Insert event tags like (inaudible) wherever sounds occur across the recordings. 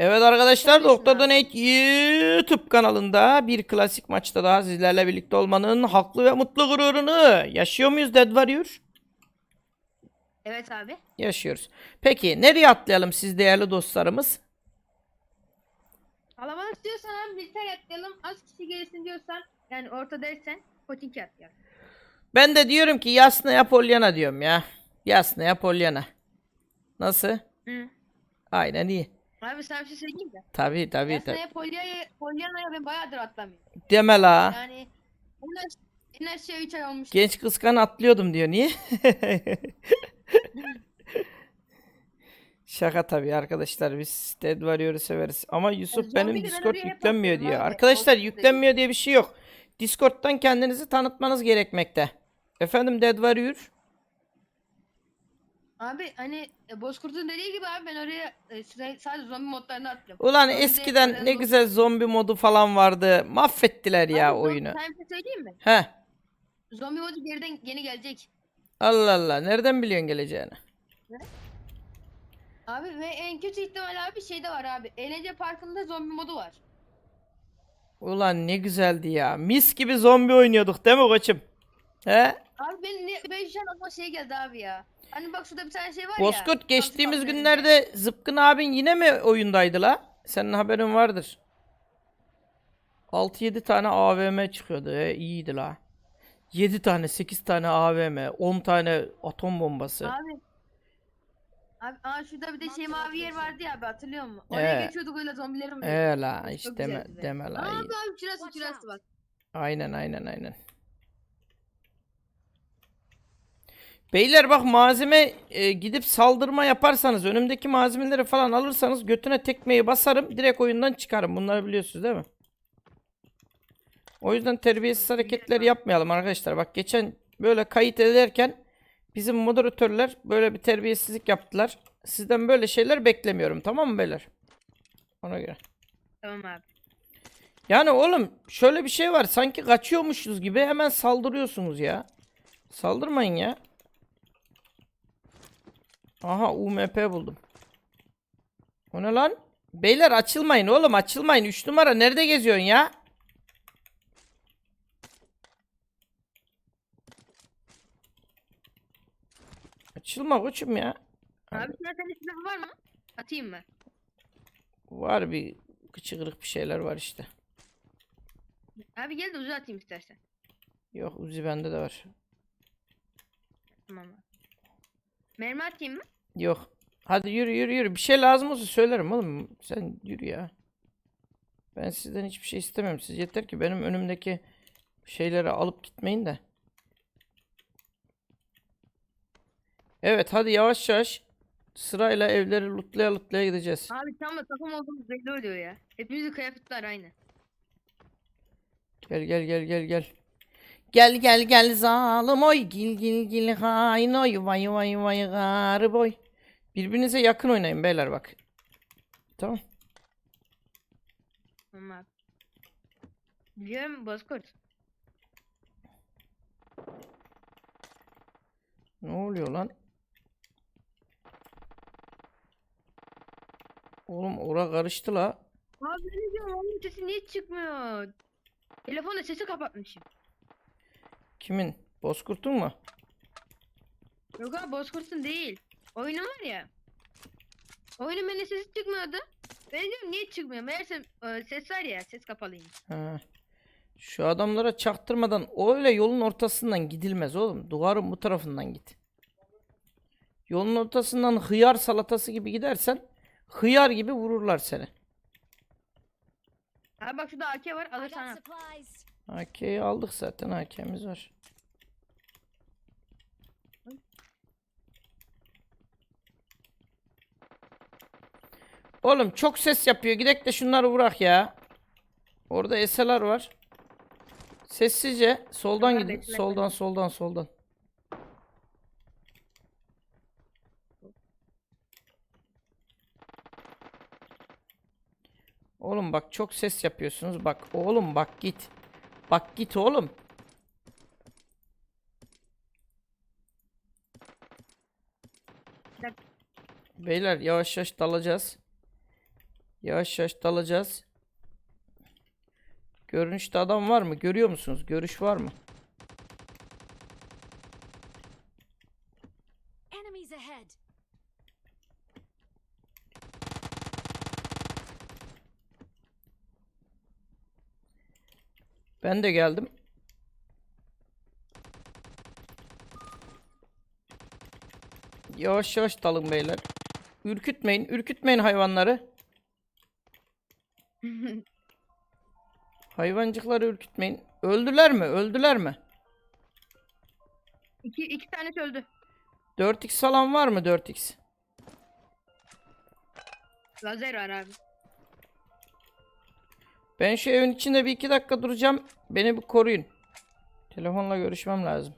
Evet arkadaşlar Neredesin Doktor abi? Donate YouTube kanalında bir klasik maçta daha sizlerle birlikte olmanın haklı ve mutlu gururunu yaşıyor muyuz Dead Warrior? Evet abi. Yaşıyoruz. Peki nereye atlayalım siz değerli dostlarımız? Alamak istiyorsan abi militer atlayalım. Az kişi gelsin diyorsan yani orta dersen Potinki atlayalım. Ben de diyorum ki Yasnaya Polyana diyorum ya. Yasnaya Polyana. Nasıl? Hı. Aynen iyi. Abi sana bir şey söyleyeyim mi? Tabii tabii tabii. Aslında Polyana'ya Polyana'ya ben bayağıdır atlamıyorum. Deme la. Yani en az, en az şey 3 ay olmuş. Genç kıskan atlıyordum diyor. Niye? (laughs) Şaka tabii arkadaşlar. Biz Dead Warrior'ı severiz. Ama Yusuf zombi benim Discord yüklenmiyor diyor. abi. Arkadaşlar Olsun yüklenmiyor diye bir şey yok. Discord'dan kendinizi tanıtmanız gerekmekte. Efendim Dead Warrior? Abi hani e, Bozkurt'un dediği gibi abi ben oraya e, süre- sadece zombi modlarını atlıyorum. Ulan Zombi de- eskiden ne zombi- güzel zombi modu falan vardı. Mahvettiler ya Abi, zombi- oyunu. Sana bir şey söyleyeyim mi? He. Zombi modu geriden yeni gelecek. Allah Allah. Nereden biliyorsun geleceğini? Abi ve en kötü ihtimal abi şey de var abi. Eğlence parkında zombi modu var. Ulan ne güzeldi ya. Mis gibi zombi oynuyorduk değil mi koçum? He? Abi ben ne ben şu an aklıma şey geldi abi ya. Hani bak şurada bir tane şey var ya. Bozkurt geçtiğimiz Kalktı günlerde Zıpkın abin yine mi oyundaydı la? Senin haberin vardır. 6-7 tane AVM çıkıyordu. E, iyiydi la. 7 tane, 8 tane AVM, 10 tane atom bombası. Abi. Abi aa şurada bir de şey mavi yer vardı ya abi hatırlıyor musun? Oraya Ee. geçiyorduk öyle zombileri mi? E la Çok işte deme, güzeldi be. deme Aa la. abi abi şurası şurası bak. Aynen aynen aynen. Beyler bak malzeme e, gidip saldırma yaparsanız önümdeki malzemeleri falan alırsanız götüne tekmeyi basarım direkt oyundan çıkarım. Bunları biliyorsunuz değil mi? O yüzden terbiyesiz hareketler yapmayalım arkadaşlar. Bak geçen böyle kayıt ederken bizim moderatörler böyle bir terbiyesizlik yaptılar. Sizden böyle şeyler beklemiyorum tamam mı beyler? Ona göre. Tamam abi. Yani oğlum şöyle bir şey var. Sanki kaçıyormuşuz gibi hemen saldırıyorsunuz ya. Saldırmayın ya. Aha UMP buldum. O ne lan? Beyler açılmayın oğlum açılmayın. 3 numara nerede geziyorsun ya? Açılma koçum ya. Abi senin silahın var mı? Atayım mı? Var bir kıçı kırık bir şeyler var işte. Abi gel de uzağa atayım istersen. Yok Uzi bende de var. Tamam abi. Mermi atayım mı? Yok. Hadi yürü yürü yürü. Bir şey lazım olsa söylerim oğlum. Sen yürü ya. Ben sizden hiçbir şey istemem. Siz yeter ki benim önümdeki şeyleri alıp gitmeyin de. Evet hadi yavaş yavaş sırayla evleri lootlaya lootlaya gideceğiz. Abi tam da takım olduğumuz belli oluyor ya. Hepimizin kıyafetler aynı. Gel gel gel gel gel. Gel gel gel zalim oy gil gil gil hain oy vay vay vay garip oy. Birbirinize yakın oynayın beyler bak. Tamam. Tamam. Biliyorum Bozkurt. Ne oluyor lan? Oğlum ora karıştı la. Abi ne diyorum onun sesi niye çıkmıyor? Telefonda sesi kapatmışım. Kimin? Bozkurt'un mu? Yok abi Bozkurt'un değil. Oyunu var ya. Oyunun benim sesi çıkmıyordu. Ben diyorum niye çıkmıyor? Meğerse e, ses var ya ses kapalıymış. Ha. Şu adamlara çaktırmadan öyle yolun ortasından gidilmez oğlum. Duvarın bu tarafından git. Yolun ortasından hıyar salatası gibi gidersen hıyar gibi vururlar seni. Abi bak şurada AK var alırsan got al. supplies. AK'yi aldık zaten AK'miz var. Oğlum çok ses yapıyor. Gidek de şunları bırak ya. Orada SLR var. Sessizce soldan gidin. Soldan soldan soldan. Oğlum bak çok ses yapıyorsunuz. Bak oğlum bak git. Bak git oğlum. Beyler yavaş yavaş dalacağız. Yavaş yavaş dalacağız. Görünüşte adam var mı? Görüyor musunuz? Görüş var mı? Ben de geldim. Yavaş yavaş dalın beyler. Ürkütmeyin, ürkütmeyin hayvanları. (laughs) Hayvancıkları ürkütmeyin. Öldüler mi? Öldüler mi? İki, iki tanesi öldü. 4x falan var mı 4x? Lazer var abi. Ben şu evin içinde bir iki dakika duracağım. Beni bir koruyun. Telefonla görüşmem lazım.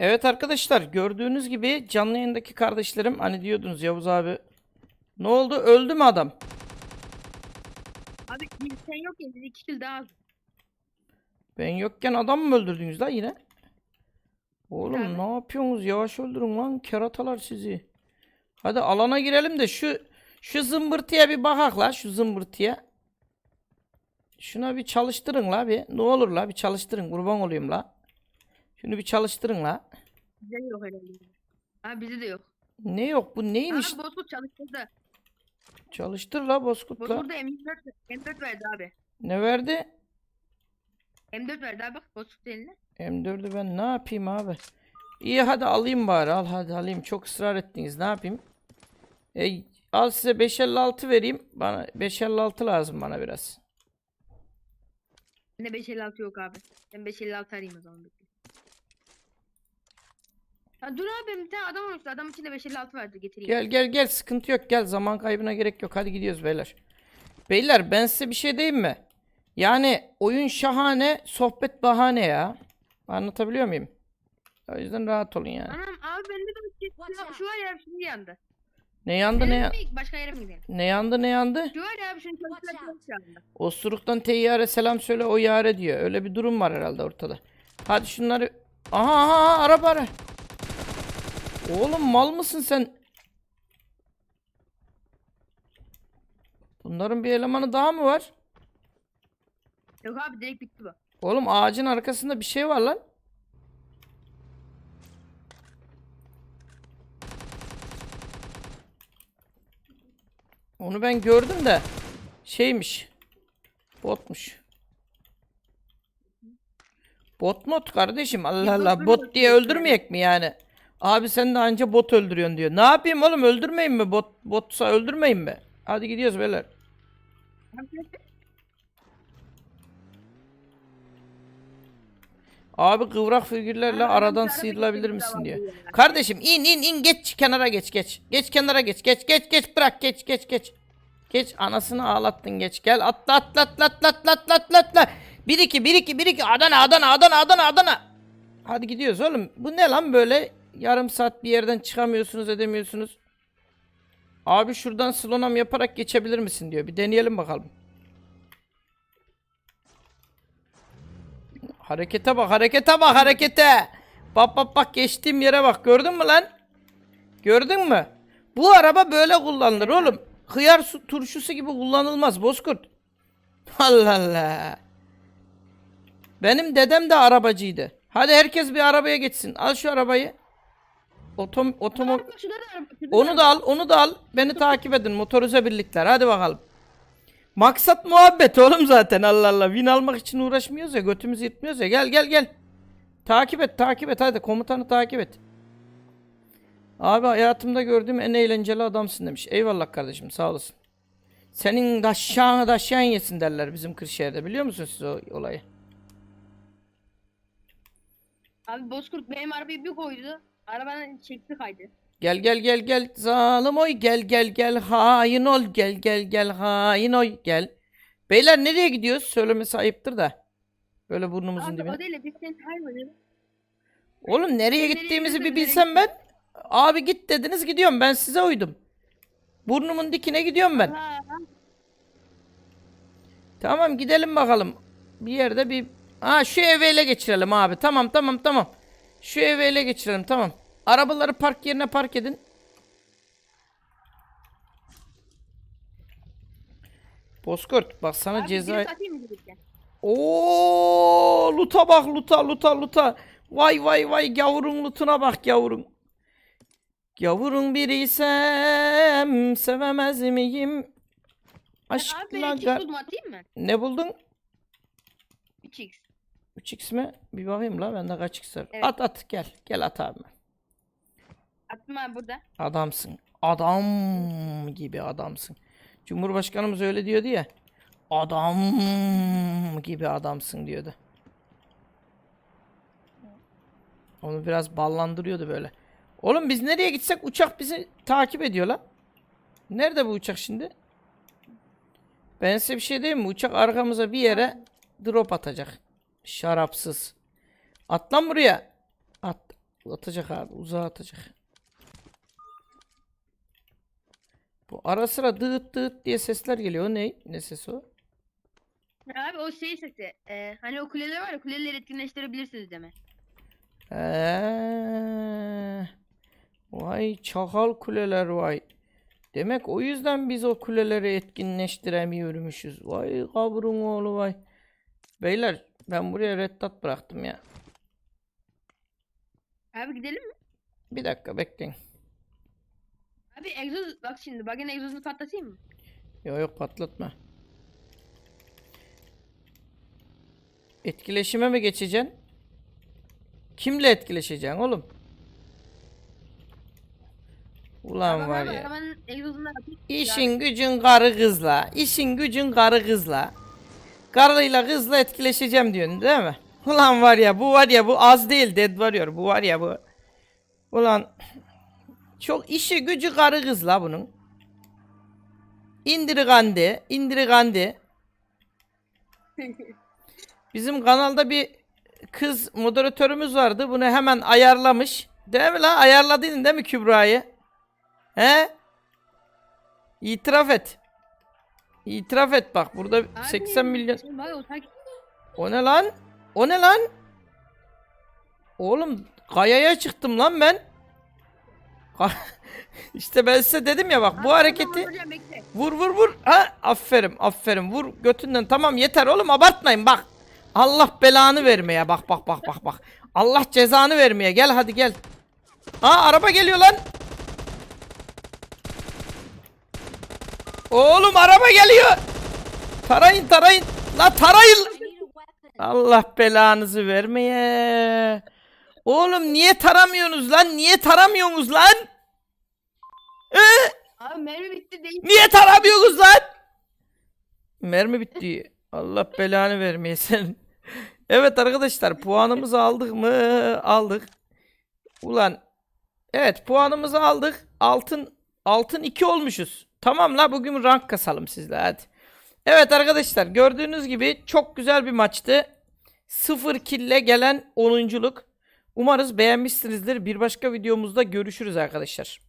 Evet arkadaşlar gördüğünüz gibi canlı yayındaki kardeşlerim hani diyordunuz Yavuz abi. Ne oldu? Öldü mü adam? Abi sen yok ya biz iki kill daha az. Ben yokken adam mı öldürdünüz la yine? Oğlum Abi. ne yapıyorsunuz? Yavaş öldürün lan keratalar sizi. Hadi alana girelim de şu şu zımbırtıya bir bakak la şu zımbırtıya. Şuna bir çalıştırın la bir. Ne olur la bir çalıştırın kurban olayım la. Şunu bir çalıştırın la. Bize yok öyle şey. Abi bize de yok. Ne yok bu neymiş? Aa Bozkurt çalıştırdı. Çalıştır la Bozkurt la. Bozkurt'da M4, M4 verdi abi. Ne verdi? M4 verdi abi bak Bozkurt eline. M4'ü ben ne yapayım abi? İyi hadi alayım bari al hadi alayım. Çok ısrar ettiniz ne yapayım? E, al size 556 vereyim. Bana 556 lazım bana biraz. Bende 556 yok abi. Ben 556 arayayım o zaman. Ya dur abi bir tane adam olmuştu. Adam içinde 556 vardı getireyim. Gel gel gel sıkıntı yok gel zaman kaybına gerek yok. Hadi gidiyoruz beyler. Beyler ben size bir şey diyeyim mi? Yani oyun şahane, sohbet bahane ya. Anlatabiliyor muyum? O yüzden rahat olun yani. Anam abi bende de bir Watch şu, var ya şimdi yandı. Ne yandı ne Gidelim ya- mi? Başka yere mi gidelim? ne yandı ne yandı? Şu var ya abi çalıştıralım şu anda. Osuruktan teyyare selam söyle o yare diyor. Öyle bir durum var herhalde ortada. Hadi şunları... Aha aha, aha araba ara. Oğlum mal mısın sen? Bunların bir elemanı daha mı var? Yok abi direkt bitti bu. Oğlum ağacın arkasında bir şey var lan. Onu ben gördüm de şeymiş. Botmuş. Bot mod kardeşim. Allah Allah. bot diye yani. öldürmeyek mi yani? Abi sen de anca bot öldürüyorsun diyor. Ne yapayım oğlum öldürmeyin mi? Bot botsa öldürmeyin mi? Hadi gidiyoruz beyler. Abi kıvrak figürlerle aradan sıyrılabilir misin diyor. Kardeşim in in in geç kenara geç geç. Geç kenara geç geç geç geç bırak geç geç geç. Geç anasını ağlattın geç. Gel atla atla atla atla atla atla atla atla. 1 2 1 2 1 2 Adana Adana Adana Adana Adana. Hadi gidiyoruz oğlum. Bu ne lan böyle? Yarım saat bir yerden çıkamıyorsunuz edemiyorsunuz. Abi şuradan slonam yaparak geçebilir misin diyor. Bir deneyelim bakalım. Harekete bak, harekete bak, harekete. Bak bak bak geçtiğim yere bak. Gördün mü lan? Gördün mü? Bu araba böyle kullanılır oğlum. Hıyar su turşusu gibi kullanılmaz Bozkurt. (laughs) Allah Allah. Benim dedem de arabacıydı. Hadi herkes bir arabaya geçsin. Al şu arabayı. Otom otomo Bak şurada da araba. şurada onu da al, onu da al. Beni takip edin motorize birlikler. Hadi bakalım. Maksat muhabbet oğlum zaten Allah Allah. Win almak için uğraşmıyoruz ya. Götümüzü yırtmıyoruz ya. Gel gel gel. Takip et takip et hadi komutanı takip et. Abi hayatımda gördüğüm en eğlenceli adamsın demiş. Eyvallah kardeşim sağ olasın. Senin daşşağını daşşağın yesin derler bizim Kırşehir'de biliyor musunuz siz o olayı? Abi Bozkurt benim arabayı bir koydu. Arabanın çekti kaydı. Gel gel gel gel zalim oy gel gel gel hain ol gel gel gel hain oy gel. Beyler nereye gidiyoruz? Söylemesi ayıptır da. Böyle burnumuzun Abi dibine. o değil de biz senin hayvanı. Oğlum nereye Nereye gittiğimizi bir bilsem ben. Abi git dediniz gidiyorum ben size uydum. Burnumun dikine gidiyorum ben. Tamam gidelim bakalım. Bir yerde bir... Ha şu evi ele geçirelim abi. Tamam tamam tamam. Şu evi ele geçirelim tamam. Arabaları park yerine park edin. Bozkurt bak sana abi ceza... Oo, luta bak luta luta luta. Vay vay vay gavurun lutuna bak gavurun. Gavurun biriysem sevemez miyim? Aşkla ben ga- 2x buldum atayım mı? Ne buldun? 3x. 3x mi? Bir bakayım la bende kaç x var. Evet. At at gel. Gel at abi. Attım abi burada. Adamsın. Adam gibi adamsın. Cumhurbaşkanımız öyle diyordu ya. Adam gibi adamsın diyordu. Onu biraz ballandırıyordu böyle. Oğlum biz nereye gitsek uçak bizi takip ediyor lan. Nerede bu uçak şimdi? Ben size bir şey diyeyim mi? Uçak arkamıza bir yere drop atacak. Şarapsız. At lan buraya. At. Atacak abi. Uzağa atacak. Bu ara sıra dıt dıt diye sesler geliyor. O ne? Ne sesi o? Abi o şey sesi. E, hani o kuleler var ya kuleleri etkinleştirebilirsiniz deme. Eee. Vay çakal kuleler vay. Demek o yüzden biz o kuleleri etkinleştiremiyormuşuz. Vay kaburun oğlu vay. Beyler ben buraya reddat bıraktım ya. Abi gidelim mi? Bir dakika bekleyin. Abi egzoz bak şimdi bug'ın egzozunu patlatayım mı? Yok yok patlatma. Etkileşime mi geçeceksin? Kimle etkileşeceksin oğlum? Ulan var abi, ya. Arabanın egzozundan atayım. İşin gücün karı kızla. işin gücün karı kızla. Karıyla kızla etkileşeceğim diyorsun değil mi? Ulan var ya bu var ya bu az değil Dead Warrior. Bu var ya bu. Ulan çok işi gücü karı kızla bunun. İndirgandi. indirgandi. Bizim kanalda bir kız moderatörümüz vardı. Bunu hemen ayarlamış. Değil mi lan? Ayarladın değil mi Kübra'yı? He? İtiraf et. İtiraf et bak. Burada Abi, 80 milyon. o takip O ne lan? O ne lan? Oğlum kayaya çıktım lan ben. (laughs) İşte ben size dedim ya bak bu hareketi vur vur vur. Ha aferin aferin vur götünden tamam yeter oğlum abartmayın bak. Allah belanı vermeye bak bak bak bak bak. Allah cezanı vermeye gel hadi gel. Ha araba geliyor lan. Oğlum araba geliyor. Tarayın tarayın. La tarayın. Allah belanızı vermeye. Oğlum niye taramıyorsunuz lan? Niye taramıyorsunuz lan? Ee, Abi mermi bitti değil. niye taramıyorsunuz lan? Mermi bitti. Allah belanı vermeye sen. Evet arkadaşlar puanımızı aldık mı? Aldık. Ulan evet puanımızı aldık. Altın altın 2 olmuşuz. Tamam la bugün rank kasalım sizle hadi. Evet arkadaşlar gördüğünüz gibi çok güzel bir maçtı. 0 kille gelen 10'unculuk. Umarız beğenmişsinizdir. Bir başka videomuzda görüşürüz arkadaşlar.